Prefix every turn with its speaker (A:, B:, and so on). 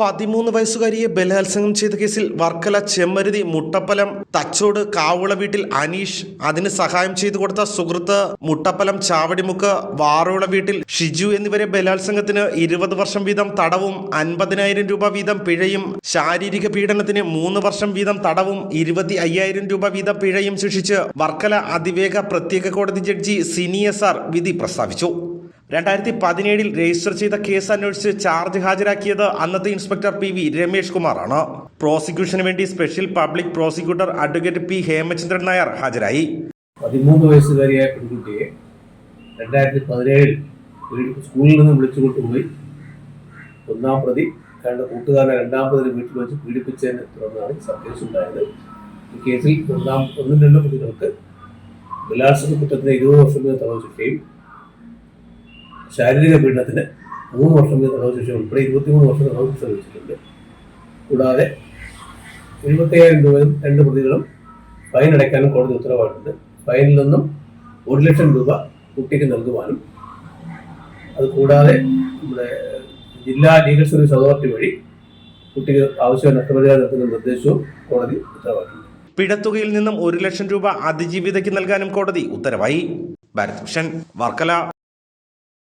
A: പതിമൂന്ന് വയസ്സുകാരിയെ ബലാത്സംഗം ചെയ്ത കേസിൽ വർക്കല ചെമ്മരുതി മുട്ടപ്പലം തച്ചോട് കാവുള വീട്ടിൽ അനീഷ് അതിന് സഹായം ചെയ്തു കൊടുത്ത സുഹൃത്ത് മുട്ടപ്പലം ചാവടിമുക്ക് വാറോള വീട്ടിൽ ഷിജു എന്നിവരെ ബലാത്സംഗത്തിന് ഇരുപത് വർഷം വീതം തടവും അൻപതിനായിരം രൂപ വീതം പിഴയും ശാരീരിക പീഡനത്തിന് മൂന്ന് വർഷം വീതം തടവും ഇരുപത്തി അയ്യായിരം രൂപ വീതം പിഴയും ശിക്ഷിച്ച് വർക്കല അതിവേഗ പ്രത്യേക കോടതി ജഡ്ജി സിനിയ സാർ വിധി പ്രസ്താവിച്ചു. രണ്ടായിരത്തി പതിനേഴിൽ രജിസ്റ്റർ ചെയ്ത കേസ് അന്വേഷിച്ച് ചാർജ് ഹാജരാക്കിയത് അന്നത്തെ ഇൻസ്പെക്ടർ പി വി രമേഷ് കുമാറാണ്. പ്രോസിക്യൂഷന് വേണ്ടി special public prosecutor advocate P Hemachandran Nair ഹാജരായി.
B: പതിമൂന്ന് വയസ്സുകാരിയായ പെൺകുട്ടിയെ രണ്ടായിരത്തി പതിനേഴിൽ സ്കൂളിൽ നിന്ന് വിളിച്ചു കൊണ്ടുപോയി ഒന്നാം പ്രതി രണ്ട് കൂട്ടുകാരനെ രണ്ടാം പ്രതി വീട്ടിൽ വെച്ച് പീഡിപ്പിച്ചതിനെ തുടർന്നാണ് സർക്കേസ് കേസ് ഉണ്ടായത്. ഈ കേസിൽ ഒന്നാം ഒന്നും രണ്ടും പ്രതികൾക്ക് ബലാത്സംഗ കുറ്റത്തിന് ഇരുപത് വർഷം വരെ തടവ് ശിക്ഷയും ശാരീരിക പീഡനത്തിന് മൂന്ന് വർഷം വീതം തടവ് ശിക്ഷ ഉൾപ്പെടെ ഇരുപത്തിമൂന്ന് വർഷം തടവ് ശിക്ഷ വിധിച്ചിട്ടുണ്ട്. കൂടാതെ എഴുപത്തയ്യായിരം രൂപയും രണ്ട് പ്രതികളും ഫൈൻ അടയ്ക്കാനും കോടതി ഉത്തരവായിട്ടുണ്ട്. ഫൈനിൽ നിന്നും ഒരു ലക്ഷം രൂപ കുട്ടിക്ക് നൽകുവാനും അത് കൂടാതെ നമ്മുടെ ജില്ലാ ലീഗൽ സർവീസ് അതോറിറ്റി വഴി കുട്ടിക്ക് ആവശ്യമായ നഷ്ടപരിഹാരം നൽകുന്ന നിർദ്ദേശവും കോടതി ഉത്തരവായിട്ടുണ്ട്.
A: പിഴത്തുകയിൽ നിന്നും ഒരു ലക്ഷം രൂപ അതിജീവിതയ്ക്ക് നൽകാനും കോടതി ഉത്തരവായി. ഭാരത് ഭൂഷൺ വർക്കല